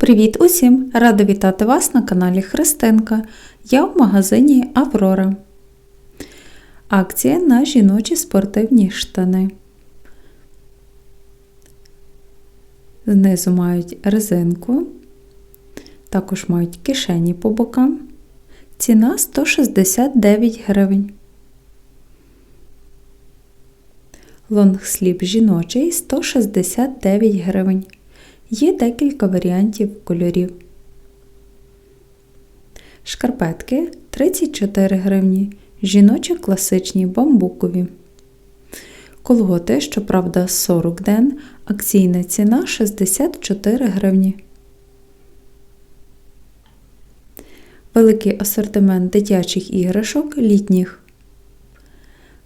Привіт усім! Рада вітати вас на каналі Христинка. Я в магазині Аврора. Акція на жіночі спортивні штани. Знизу мають резинку, також мають кишені по бокам. Ціна 169 гривень. Лонгсліп жіночий 169 гривень. Є декілька варіантів кольорів. Шкарпетки 34 гривні. Жіночі класичні бамбукові. Колготи, щоправда, 40 ден. Акційна ціна 64 гривні. Великий асортимент дитячих іграшок літніх.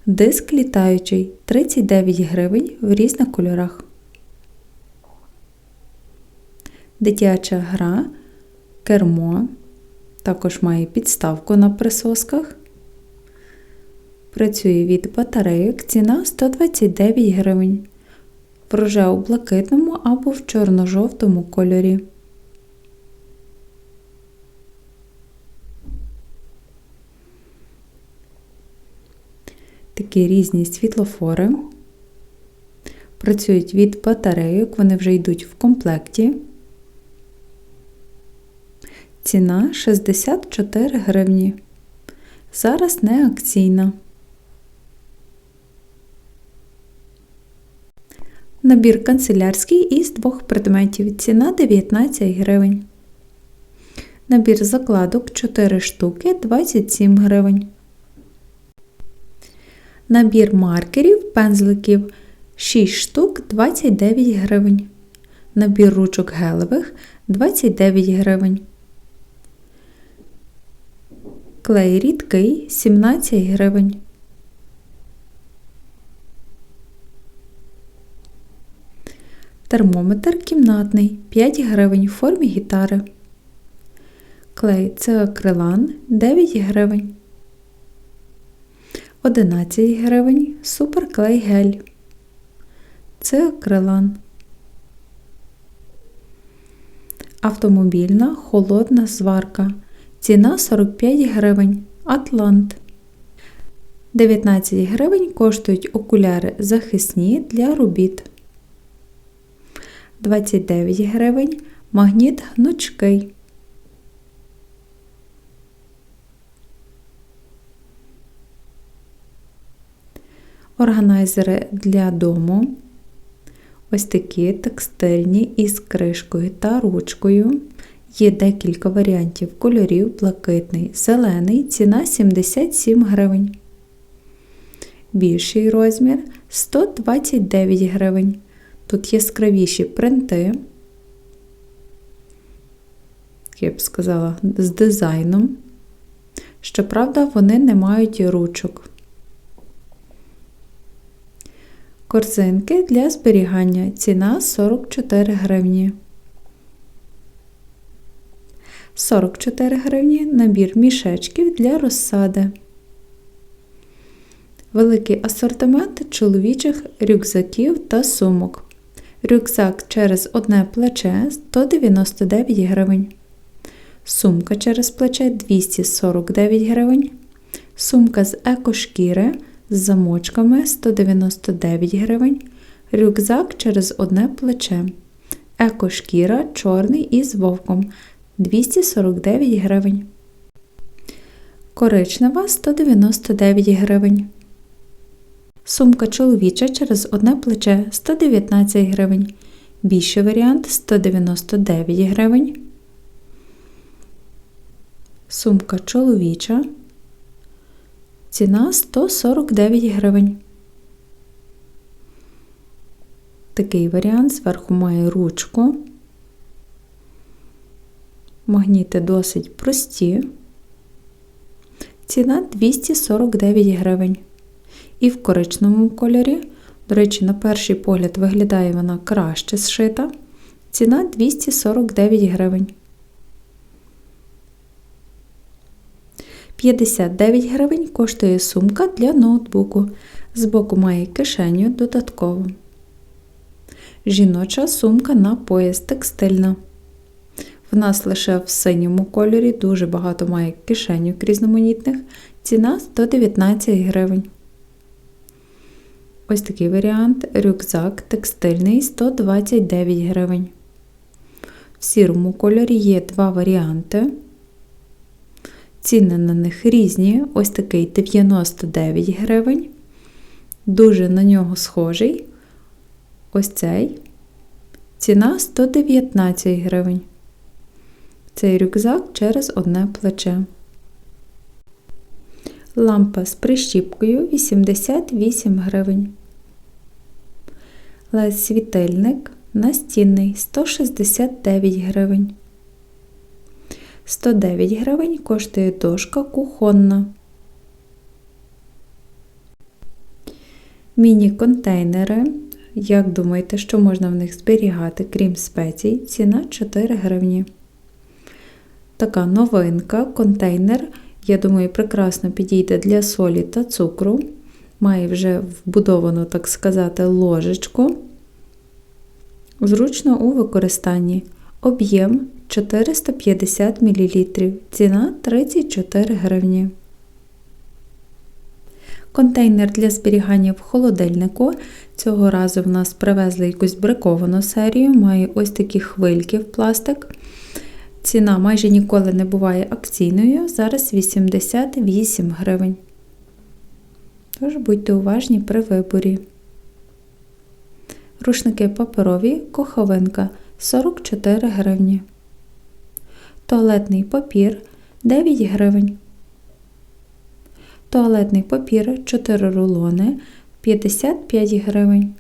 Диск літаючий 39 гривень в різних кольорах. Дитяча гра, кермо, також має підставку на присосках. Працює від батарейок, ціна 129 гривень. В рожево-блакитному або в чорно-жовтому кольорі. Такі різні світлофори. Працюють від батарейок, вони вже йдуть в комплекті. Ціна 64 гривні. Зараз не акційна. Набір канцелярський із двох предметів. Ціна 19 гривень. Набір закладок 4 штуки 27 гривень. Набір маркерів пензликів 6 штук 29 гривень. Набір ручок гелевих 29 гривень. Клей рідкий 17 гривень. Термометр кімнатний 5 гривень в формі гітари. Клей це акрилан 9 гривень. 11 гривень суперклей гель. Це акрилан. Автомобільна холодна зварка. Ціна 45 гривень. Атлант. 19 гривень коштують окуляри захисні для робіт. 29 гривень магніт гнучкий. Органайзери для дому. Ось такі текстильні із кришкою та ручкою. Є декілька варіантів кольорів блакитний, зелений, ціна 77 гривень. Більший розмір 129 гривень. Тут яскравіші принти, я б сказала, з дизайном. Щоправда, вони не мають ручок. Корзинки для зберігання. Ціна 44 гривні. 44 гривні набір мішечків для розсади. Великий асортимент чоловічих рюкзаків та сумок. Рюкзак через одне плече 199 гривень. Сумка через плече 249 гривень. Сумка з екошкіри з замочками 199 гривень. Рюкзак через одне плече. Екошкіра чорний із вовком 249 гривень. Коричнева 199 гривень. Сумка чоловіча через одне плече 119 гривень. Більший варіант 199 гривень. Сумка чоловіча. Ціна 149 гривень. Такий варіант зверху має ручку. Магніти досить прості. Ціна 249 гривень. І в коричневому кольорі, до речі, на перший погляд виглядає вона краще зшита. Ціна 249 гривень. 59 гривень коштує сумка для ноутбуку. Збоку має кишеню додатково. Жіноча сумка на пояс текстильна. В нас лише в синьому кольорі дуже багато має кишенюк різноманітних. Ціна 119 гривень. Ось такий варіант. Рюкзак текстильний 129 гривень. В сірому кольорі є два варіанти. Ціни на них різні. Ось такий 99 гривень. Дуже на нього схожий. Ось цей. Ціна 119 гривень. Цей рюкзак через одне плече. Лампа з прищіпкою 88 гривень. led світильник настінний 169 гривень. 109 гривень коштує дошка кухонна. Міні-контейнери. Як думаєте, що можна в них зберігати, крім спецій? Ціна 4 гривні. Така новинка, контейнер, я думаю, прекрасно підійде для солі та цукру. Має вже вбудовану, так сказати, ложечку. Зручно у використанні. Об'єм 450 мл. Ціна 34 гривні. Контейнер для зберігання в холодильнику. Цього разу в нас привезли якусь бриковану серію, має ось такі хвильки в пластик. Ціна майже ніколи не буває акційною, зараз 88 гривень. Тож будьте уважні при виборі. Рушники паперові коховинка 44 гривні. Туалетний папір 9 гривень. Туалетний папір 4 рулони 55 гривень.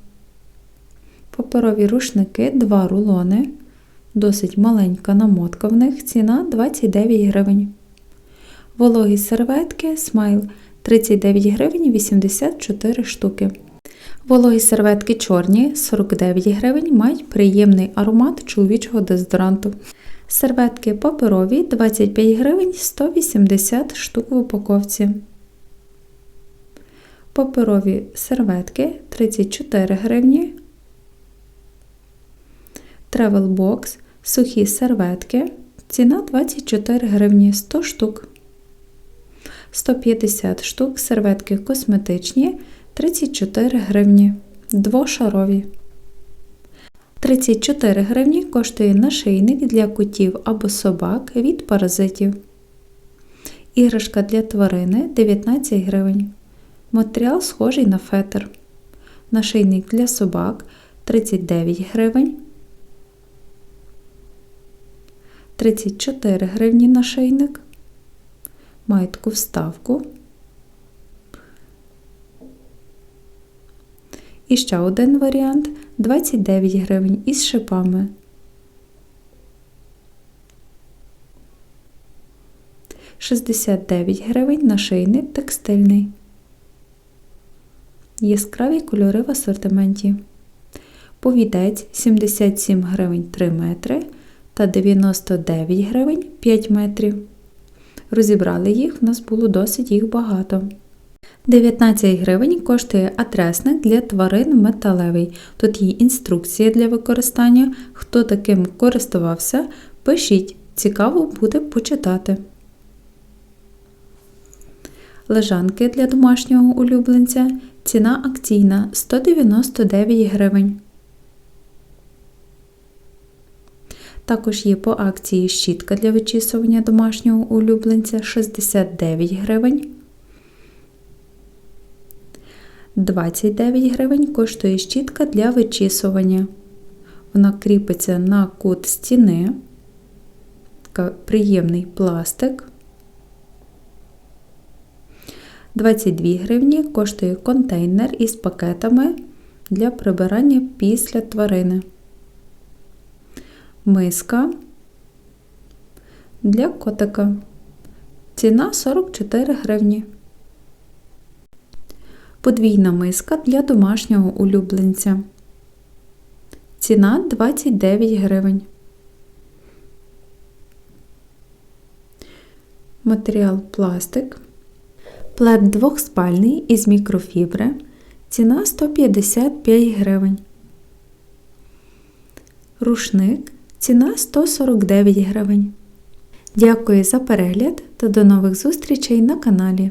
Паперові рушники 2 рулони. Досить маленька намотка в них, ціна 29 гривень. Вологі серветки смайл 39 гривень 84 штуки. Вологі серветки чорні 49 гривень мають приємний аромат чоловічого дезодоранту. Серветки паперові 25 гривень 180 штук в упаковці. Паперові серветки 34 гривні. Travel Box сухі серветки. Ціна 24 гривні 100 штук. 150 штук серветки косметичні 34 гривні. Двошарові. 34 гривні коштує нашийник для котів або собак від паразитів. Іграшка для тварини 19 гривень. Матеріал схожий на фетр. Нашийник для собак 39 гривень. 34 гривні нашийник. Має таку вставку. І ще один варіант 29 гривень із шипами. Шістдесят дев'ять гривень нашийник текстильний. Яскраві кольори в асортименті. Повідець 77 гривень 3 метри та 99 гривень 5 метрів. Розібрали їх, в нас було досить їх багато. 19 гривень коштує адресник для тварин металевий. Тут є інструкція для використання. Хто таким користувався, пишіть, цікаво буде почитати. Лежанки для домашнього улюбленця. Ціна акційна 199 гривень. Також є по акції щітка для вичісування домашнього улюбленця 69 гривень. 29 гривень коштує щітка для вичісування. Вона кріпиться на кут стіни. Приємний пластик. 22 гривні коштує контейнер із пакетами для прибирання після тварини. Миска для котика. Ціна 44 гривні. Подвійна миска для домашнього улюбленця. Ціна 29 гривень. Матеріал пластик. Плед двохспальний із мікрофібри. Ціна 155 гривень. Рушник ціна 149 гривень. Дякую за перегляд та до нових зустрічей на каналі.